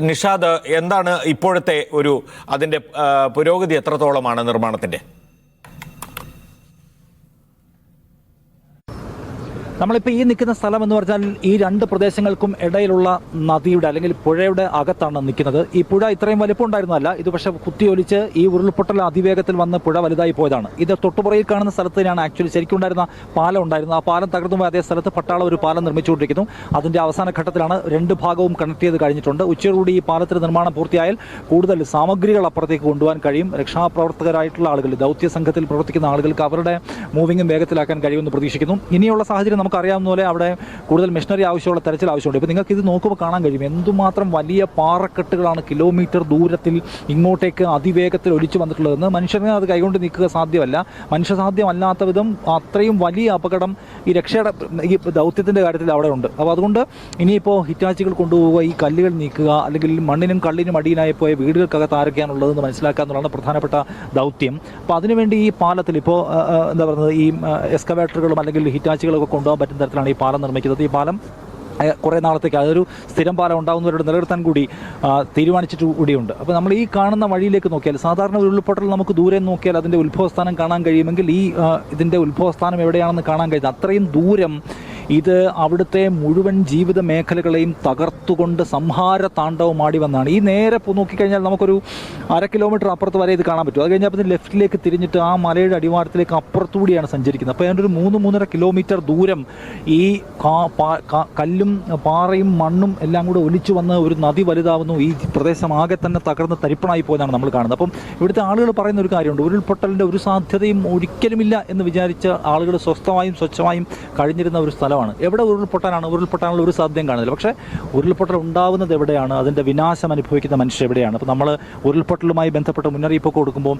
നിഷാദ് എന്താണ് ഇപ്പോഴത്തെ ഒരു അതിന്റെ പുരോഗതി എത്രത്തോളമാണ് നിർമ്മാണത്തിന്റെ നമ്മളിപ്പോൾ ഈ നിൽക്കുന്ന സ്ഥലം എന്ന് പറഞ്ഞാൽ ഈ രണ്ട് പ്രദേശങ്ങൾക്കും ഇടയിലുള്ള നദിയുടെ അല്ലെങ്കിൽ പുഴയുടെ അകത്താണ് നിൽക്കുന്നത്. ഈ പുഴ ഇത്രയും വലിപ്പം ഉണ്ടായിരുന്നല്ല ഇത് പക്ഷേ കുത്തിയൊലിച്ച് ഈ ഉരുൾപൊട്ടൽ അതിവേഗത്തിൽ വന്ന് പുഴ വലുതായി പോയതാണ്. ഇത് തൊട്ടുപുറയിൽ കാണുന്ന സ്ഥലത്ത് തന്നെയാണ് ആക്ച്വലി ശരിക്കും ഉണ്ടായിരുന്ന പാലം ഉണ്ടായിരുന്നത്. ആ പാലം തകർന്നു അതേ സ്ഥലത്ത് പട്ടാള ഒരു പാലം നിർമ്മിച്ചുകൊണ്ടിരിക്കുന്നു. അതിന്റെ അവസാന ഘട്ടത്തിലാണ് രണ്ട് ഭാഗവും കണക്ട് ചെയ്ത് കഴിഞ്ഞിട്ടുണ്ട്. ഉച്ചയോടുകൂടി ഈ പാലത്തിന് നിർമ്മാണം പൂർത്തിയായാൽ കൂടുതൽ സാമഗ്രികൾ അപ്പുറത്തേക്ക് കൊണ്ടുപോകാൻ കഴിയും. രക്ഷാപ്രവർത്തകരായിട്ടുള്ള ആളുകൾ ദൗത്യ സംഘത്തിൽ പ്രവർത്തിക്കുന്ന ആളുകൾക്ക് അവരുടെ മൂവിങ്ങും വേഗത്തിലാക്കാൻ കഴിയുമെന്ന് പ്രതീക്ഷിക്കുന്നു. ഇനിയുള്ള സാഹചര്യം നമുക്കറിയാവുന്ന പോലെ അവിടെ കൂടുതൽ മെഷീനറി ആവശ്യമുള്ള തെരച്ചിൽ ആവശ്യമുണ്ട്. ഇപ്പോൾ നിങ്ങൾക്ക് ഇത് നോക്കുമ്പോൾ കാണാൻ കഴിയും. എന്തുമാത്രം വലിയ പാറക്കെട്ടുകളാണ് കിലോമീറ്റർ ദൂരത്തിൽ ഇങ്ങോട്ടേക്ക് അതിവേഗത്തിൽ ഒലിച്ചു വന്നിട്ടുള്ളതെന്ന് മനുഷ്യനെ അത് കൈകൊണ്ട് നിൽക്കുക സാധ്യമല്ല. മനുഷ്യസാധ്യമല്ലാത്ത വിധം അത്രയും വലിയ അപകടം ഈ രക്ഷയുടെ ഈ ദൗത്യത്തിന്റെ കാര്യത്തിൽ അവിടെ ഉണ്ട്. അപ്പോൾ അതുകൊണ്ട് ഇനിയിപ്പോൾ ഹിറ്റാച്ചികൾ കൊണ്ടുപോവുക ഈ കല്ലുകൾ നീക്കുക അല്ലെങ്കിൽ മണ്ണിനും കള്ളിനും അടിയിലായി പോയ വീടുകൾക്കകത്ത് ആരൊക്കെയാണുള്ളതെന്ന് മനസ്സിലാക്കുക എന്നുള്ളതാണ് പ്രധാനപ്പെട്ട ദൗത്യം. അപ്പോൾ അതിനുവേണ്ടി ഈ പാലത്തിൽ ഇപ്പോൾ എന്താ പറയുന്നത് ഈ എക്സ്കവേറ്ററുകളും അല്ലെങ്കിൽ ഹിറ്റാച്ചികളൊക്കെ കൊണ്ടുപോകാൻ പറ്റുന്ന തരത്തിലാണ് ഈ പാലം നിർമ്മിക്കുന്നത്. ഈ പാലം കുറേ നാളത്തേക്ക് അതൊരു സ്ഥിരം പാലം ഉണ്ടാകുന്നവരോട് നിലനിർത്താൻ കൂടി തീരുമാനിച്ചിട്ട് കൂടിയുണ്ട്. അപ്പോൾ നമ്മൾ ഈ കാണുന്ന വഴിയിലേക്ക് നോക്കിയാൽ സാധാരണ ഒരു ഉരുൾപൊട്ടൽ നമുക്ക് ദൂരെ നോക്കിയാൽ അതിന്റെ ഉത്ഭവസ്ഥാനം കാണാൻ കഴിയുമെങ്കിൽ ഈ ഇതിന്റെ ഉത്ഭവസ്ഥാനം എവിടെയാണെന്ന് കാണാൻ കഴിയുന്നത്. അത്രയും ദൂരം ഇത് അവിടുത്തെ മുഴുവൻ ജീവിത മേഖലകളെയും തകർത്തുകൊണ്ട് സംഹാര താണ്ഡവമാടി വന്നാണ്. ഈ നേരെ നോക്കിക്കഴിഞ്ഞാൽ നമുക്കൊരു അര കിലോമീറ്റർ അപ്പുറത്ത് വരെ ഇത് കാണാൻ പറ്റും. അത് കഴിഞ്ഞാൽ പിന്നെ ലെഫ്റ്റിലേക്ക് തിരിഞ്ഞിട്ട് ആ മലയുടെ അടിവാരത്തിലേക്ക് അപ്പുറത്തുകൂടിയാണ് സഞ്ചരിക്കുന്നത്. അപ്പോൾ അതിന്റെ ഒരു മൂന്ന് മൂന്നര കിലോമീറ്റർ ദൂരം ഈ കല്ലും പാറയും മണ്ണും എല്ലാം കൂടെ ഒലിച്ചു വന്ന് ഒരു നദി വലുതാവുന്നു. ഈ പ്രദേശം ആകെ തന്നെ തകർന്ന് തരിപ്പണായി പോയതാണ് നമ്മൾ കാണുന്നത്. അപ്പം ഇവിടുത്തെ ആളുകൾ പറയുന്ന ഒരു കാര്യമുണ്ട്. ഉരുൾപൊട്ടലിന്റെ ഒരു സാധ്യതയും ഒരിക്കലുമില്ല എന്ന് വിചാരിച്ച ആളുകൾ സ്വസ്ഥമായും സ്വച്ഛമായും കഴിഞ്ഞിരുന്ന ഒരു സ്ഥലമാണ്. എവിടെ ഉരുൾപൊട്ടാനാണ്? ഉരുൾപൊട്ടാനുള്ള ഒരു സാധ്യതയും കാണുന്നില്ല. പക്ഷേ ഉരുൾപൊട്ടൽ ഉണ്ടാവുന്നത് എവിടെയാണ്? അതിന്റെ വിനാശം അനുഭവിക്കുന്ന മനുഷ്യർ എവിടെയാണ്? അപ്പോൾ നമ്മൾ ഉരുൾപൊട്ടലുമായി ബന്ധപ്പെട്ട മുന്നറിയിപ്പൊക്കെ കൊടുക്കുമ്പോൾ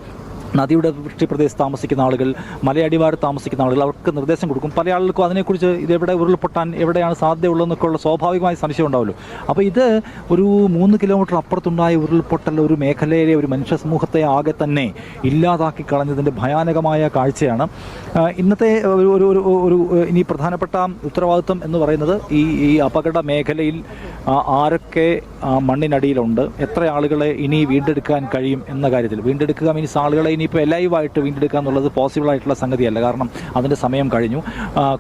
നദിയുടെ വൃഷ്ടിപ്രദേശത്ത് താമസിക്കുന്ന ആളുകൾ മലയടിവാരത്ത് താമസിക്കുന്ന ആളുകൾ അവർക്ക് നിർദ്ദേശം കൊടുക്കും. പല ആളുകൾക്കും അതിനെക്കുറിച്ച് ഇത് എവിടെ ഉരുൾപൊട്ടാൻ എവിടെയാണ് സാധ്യതയുള്ളതെന്നൊക്കെ ഉള്ള സ്വാഭാവികമായ സംശയം ഉണ്ടാവുമല്ലോ അപ്പോൾ ഇത് ഒരു മൂന്ന് കിലോമീറ്റർ അപ്പുറത്തുണ്ടായ ഉരുൾപൊട്ടൽ ഒരു മേഖലയിലെ ഒരു മനുഷ്യ സമൂഹത്തെ ആകെ തന്നെ ഇല്ലാതാക്കി കളഞ്ഞതിന്റെ ഭയാനകമായ കാഴ്ചയാണ്. ഇന്നത്തെ ഒരു ഒരു ഒരു ഇനി പ്രധാനപ്പെട്ട ഉത്തരവാദിത്വം എന്ന് പറയുന്നത് ഈ ഈ അപകട മേഖലയിൽ ആരൊക്കെ മണ്ണിനടിയിലുണ്ട് എത്ര ആളുകളെ ഇനി വീണ്ടെടുക്കാൻ കഴിയും എന്ന കാര്യത്തിൽ. വീണ്ടെടുക്കുക മീൻസ് ആളുകളെ ഇനിയിപ്പോൾ ലൈവായിട്ട് വീണ്ടെടുക്കുക എന്നുള്ളത് പോസിബിൾ ആയിട്ടുള്ള സംഗതിയല്ല. കാരണം അതിന്റെ സമയം കഴിഞ്ഞു.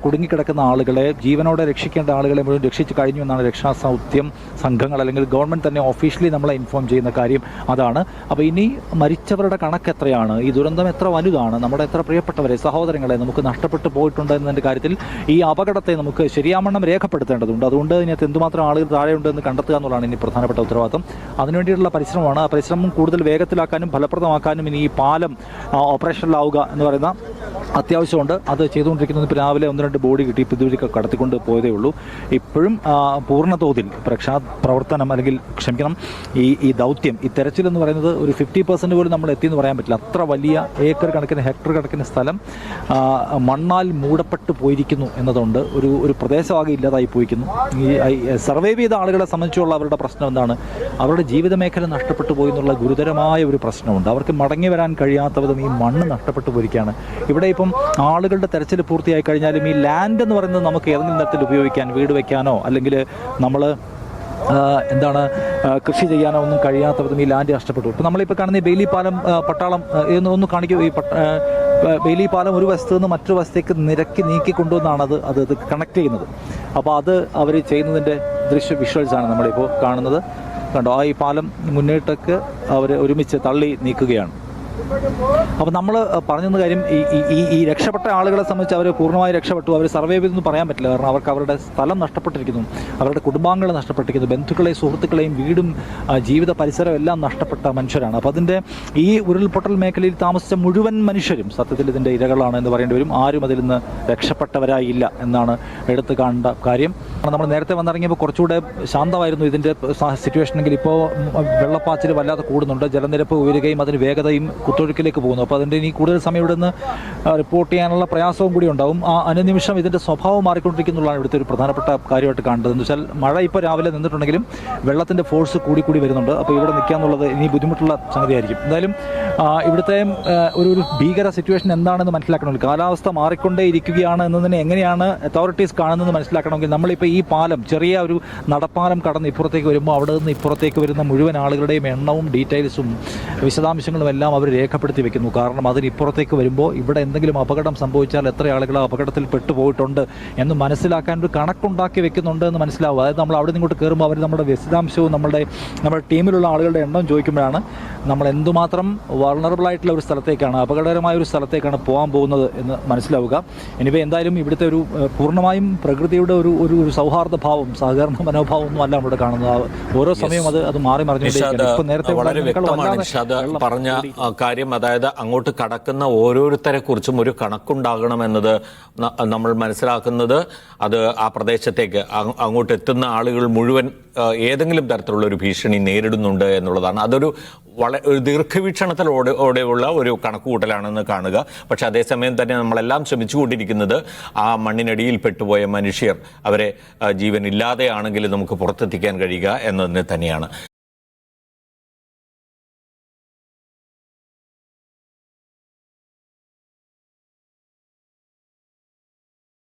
കുടുങ്ങിക്കിടക്കുന്ന ആളുകളെ ജീവനോടെ രക്ഷിക്കേണ്ട ആളുകളെ മുഴുവൻ രക്ഷിച്ചു കഴിഞ്ഞു എന്നാണ് രക്ഷാസൗത്യം സംഘങ്ങൾ അല്ലെങ്കിൽ ഗവൺമെന്റ് തന്നെ ഒഫീഷ്യലി നമ്മളെ ഇൻഫോം ചെയ്യുന്ന കാര്യം അതാണ്. അപ്പോൾ ഇനി മരിച്ചവരുടെ കണക്ക് എത്രയാണ്? ഈ ദുരന്തം എത്ര വലുതാണ്? നമ്മുടെ എത്ര പ്രിയപ്പെട്ടവരെ സഹോദരങ്ങളെ നമുക്ക് നഷ്ടപ്പെട്ടു പോയിട്ടുണ്ട് എന്നതിന്റെ കാര്യത്തിൽ ഈ അപകടത്തെ നമുക്ക് ശരിയാമണ്ണം രേഖപ്പെടുത്തേണ്ടതുണ്ട്. അതുകൊണ്ട് ഇതിനകത്ത് എന്തുമാത്രം ആളുകൾ താഴെയുണ്ട് എന്ന് കണ്ടെത്തുക എന്നുള്ളതാണ് ഇനി പ്രധാനപ്പെട്ട ഉത്തരവാദിത്തം. അതിനുവേണ്ടിയിട്ടുള്ള പരിശ്രമമാണ്. ആ പരിശ്രമം കൂടുതൽ വേഗത്തിലാക്കാനും ഫലപ്രദമാക്കാനും ഇനി ഈ പാലം ആ, ഓപ്പറേഷനിലാവുക എന്ന് പറയുന്ന അത്യാവശ്യമുണ്ട്. അത് ചെയ്തുകൊണ്ടിരിക്കുന്നത് രാവിലെ ഒന്ന് രണ്ട് ബോഡി കിട്ടി ഇപ്പോൾ കടത്തിക്കൊണ്ട് പോയതേ ഉള്ളൂ. ഇപ്പോഴും പൂർണ തോതിൽ രക്ഷാ പ്രവർത്തനം അല്ലെങ്കിൽ ക്ഷമിക്കണം ഈ ഈ ദൗത്യം ഈ തെരച്ചിൽ എന്ന് പറയുന്നത് ഒരു ഫിഫ്റ്റി പെർസെന്റ് പോലും നമ്മൾ എത്തിയെന്ന് പറയാൻ പറ്റില്ല. അത്ര വലിയ ഏക്കർ കണക്കിന് ഹെക്ടർ കണക്കിന് സ്ഥലം മണ്ണാൽ മൂടപ്പെട്ട് പോയിരിക്കുന്നു എന്നതുകൊണ്ട് ഒരു ഒരു പ്രദേശമാകെ ഇല്ലാതായി പോയിരിക്കുന്നു. ഈ സർവേ ചെയ്ത ആളുകളെ സംബന്ധിച്ചുള്ള അവരുടെ പ്രശ്നം എന്താണ്? അവരുടെ ജീവിത മേഖല നഷ്ടപ്പെട്ടു പോയി എന്നുള്ള ഗുരുതരമായ ഒരു പ്രശ്നമുണ്ട്. അവർക്ക് മടങ്ങി വരാൻ കഴിയാത്ത വിധം ഈ മണ്ണ് നഷ്ടപ്പെട്ടു പോയിരിക്കുകയാണ്. ഇവിടെ ഇപ്പം ആളുകളുടെ തെരച്ചിൽ പൂർത്തിയായി കഴിഞ്ഞാലും ഈ ലാൻഡ് എന്ന് പറയുന്നത് നമുക്ക് ഏതെങ്കിലും തരത്തിൽ ഉപയോഗിക്കാൻ വീട് വെക്കാനോ അല്ലെങ്കിൽ നമ്മൾ എന്താണ് കൃഷി ചെയ്യാനോ ഒന്നും കഴിയാത്ത വിധം ഈ ലാൻഡ് നഷ്ടപ്പെട്ടു. ഇപ്പം നമ്മളിപ്പോൾ കാണുന്ന ഈ ബെയിലി പാലം പട്ടാളം എന്ന് ഒന്ന് കാണിക്കൂ. ഈ പട്ട- ബെയിലി പാലം ഒരു വശത്ത് നിന്ന് മറ്റൊരു വശത്തേക്ക് നിരക്കി നീക്കി കൊണ്ടുവന്നാണ് അത് അത് കണക്ട് ചെയ്യുന്നത്. അപ്പോൾ അത് അവർ ചെയ്യുന്നതിന്റെ ദൃശ്യ വിഷ്വൽസ് ആണ് നമ്മളിപ്പോൾ കാണുന്നത്. കണ്ടോ ആ ഈ പാലം മുന്നേട്ടൊക്കെ അവർ ഒരുമിച്ച് തള്ളി നീക്കുകയാണ്. അപ്പോൾ നമ്മൾ പറഞ്ഞെന്ന കാര്യം ഈ ഈ- ഈ രക്ഷപ്പെട്ട ആളുകളെ സംബന്ധിച്ച് അവർ പൂർണമായി രക്ഷപ്പെട്ടു. അവർ സർവൈവ് ചെയ്തെന്ന് പറയാൻ പറ്റില്ല. കാരണം അവർക്ക് അവരുടെ സ്ഥലം നഷ്ടപ്പെട്ടിരിക്കുന്നു. അവരുടെ കുടുംബാംഗങ്ങളെ നഷ്ടപ്പെട്ടിരിക്കുന്നു. ബന്ധുക്കളെയും സുഹൃത്തുക്കളെയും വീടും ജീവിത പരിസരവും എല്ലാം നഷ്ടപ്പെട്ട മനുഷ്യരാണ്. അപ്പോൾ അതിന്റെ ഈ ഉരുൾപൊട്ടൽ മേഖലയിൽ താമസിച്ച മുഴുവൻ മനുഷ്യരും സത്യത്തിൽ ഇതിന്റെ ഇരകളാണ് എന്ന് പറയേണ്ടി വരും. ആരും അതിൽ നിന്ന് രക്ഷപ്പെട്ടവരായില്ല എന്നാണ് എടുത്തു കാണേണ്ട കാര്യം. നമ്മൾ നേരത്തെ വന്നിറങ്ങിയപ്പോൾ കുറച്ചുകൂടെ ശാന്തമായിരുന്നു ഇതിന്റെ സിറ്റുവേഷൻ എങ്കിൽ ഇപ്പോൾ വെള്ളപ്പാച്ചിൽ വല്ലാതെ കൂടുന്നുണ്ട്. ജലനിരപ്പ് ഉയരുകയും അതിന് വേഗതയും കുത്തൊഴുക്കിലേക്ക് പോകുന്നു. അപ്പോൾ അതിന്റെ ഇനി കൂടുതൽ സമയം ഇവിടെ നിന്ന് റിപ്പോർട്ട് ചെയ്യാനുള്ള പ്രയാസവും കൂടി ഉണ്ടാവും. ആ അനുനിമിഷം ഇതിന്റെ സ്വഭാവം മാറിക്കൊണ്ടിരിക്കുന്നുള്ളതാണ് ഇവിടുത്തെ ഒരു പ്രധാനപ്പെട്ട കാര്യമായിട്ട് കാണുന്നത്. എന്ന് വെച്ചാൽ മഴ ഇപ്പോൾ രാവിലെ നിന്നിട്ടുണ്ടെങ്കിലും വെള്ളത്തിന്റെ ഫോഴ്സ് കൂടി കൂടി വരുന്നുണ്ട്. അപ്പോൾ ഇവിടെ നിൽക്കുക എന്നുള്ളത് ഇനി ബുദ്ധിമുട്ടുള്ള സംഗതിയായിരിക്കും. എന്തായാലും ഇവിടുത്തെ ഒരു ഒരു ഭീകര സിറ്റുവേഷൻ എന്താണെന്ന് മനസ്സിലാക്കണമെങ്കിൽ കാലാവസ്ഥ മാറിക്കൊണ്ടേ ഇരിക്കുകയാണ് എന്നതിനെ എങ്ങനെയാണ് അതോറിറ്റീസ് കാണുന്നത് മനസ്സിലാക്കണമെങ്കിൽ നമ്മളിപ്പോൾ ഈ പാലം ചെറിയ ഒരു നടപ്പാലം കടന്ന് ഇപ്പുറത്തേക്ക് വരുമ്പോൾ അവിടെ നിന്ന് ഇപ്പുറത്തേക്ക് വരുന്ന മുഴുവൻ ആളുകളുടെയും എണ്ണവും ഡീറ്റെയിൽസും വിശദാംശങ്ങളും എല്ലാം അവർ രേഖപ്പെടുത്തി വെക്കുന്നു. കാരണം അതിനിപ്പുറത്തേക്ക് വരുമ്പോൾ ഇവിടെ എന്തെങ്കിലും അപകടം സംഭവിച്ചാൽ എത്ര ആളുകൾ അപകടത്തിൽ പെട്ടുപോയിട്ടുണ്ട് എന്ന് മനസ്സിലാക്കാൻ ഒരു കണക്കുണ്ടാക്കി വെക്കുന്നുണ്ട് എന്ന് മനസ്സിലാവും. അതായത് നമ്മൾ അവിടെ നിങ്ങോട്ട് കയറുമ്പോൾ അവർ നമ്മുടെ വിശദാംശവും നമ്മുടെ നമ്മുടെ ടീമിലുള്ള ആളുകളുടെ എണ്ണം ചോദിക്കുമ്പോഴാണ് നമ്മൾ എന്തുമാത്രം വളണറബിൾ ആയിട്ടുള്ള ഒരു സ്ഥലത്തേക്കാണ് അപകടകരമായ ഒരു സ്ഥലത്തേക്കാണ് പോകാൻ പോകുന്നത് എന്ന് മനസ്സിലാവുക. എനിവേ എന്തായാലും ഇവിടുത്തെ ഒരു പൂർണമായും പ്രകൃതിയുടെ ഒരു ഒരു ഒരു സൗഹാർദ്ദ ഭാവം സഹകരണ മനോഭാവം ഒന്നും അല്ല നമ്മുടെ കാണുന്നത്. ഓരോ സമയം അത് അത് മാറി മറിഞ്ഞു നേരത്തെ വളരെ വ്യക്തമാണ് പറഞ്ഞ കാര്യം അതായത് അങ്ങോട്ട് കടക്കുന്ന ഓരോരുത്തരെ കുറിച്ചും ഒരു കണക്കുണ്ടാകണമെന്നത് നമ്മൾ മനസ്സിലാക്കുന്നത് അത് ആ പ്രദേശത്തേക്ക് അങ്ങോട്ട് എത്തുന്ന ആളുകൾ മുഴുവൻ ഏതെങ്കിലും തരത്തിലുള്ള ഒരു ഭീഷണി നേരിടുന്നുണ്ട് എന്നുള്ളതാണ്. അതൊരു വളരെ ഒരു ദീർഘവീക്ഷണത്തിലോടെ ഓടെയുള്ള ഒരു കണക്കുകൂട്ടലാണെന്ന് കാണുക. പക്ഷെ അതേസമയം തന്നെ നമ്മളെല്ലാം ശ്രമിച്ചുകൊണ്ടിരിക്കുന്നത് ആ മണ്ണിനടിയിൽ പെട്ടുപോയ മനുഷ്യർ അവരെ ജീവനില്ലാതെയാണെങ്കിലും നമുക്ക് പുറത്തെത്തിക്കാൻ കഴിയുക എന്നതിന് തന്നെയാണ്.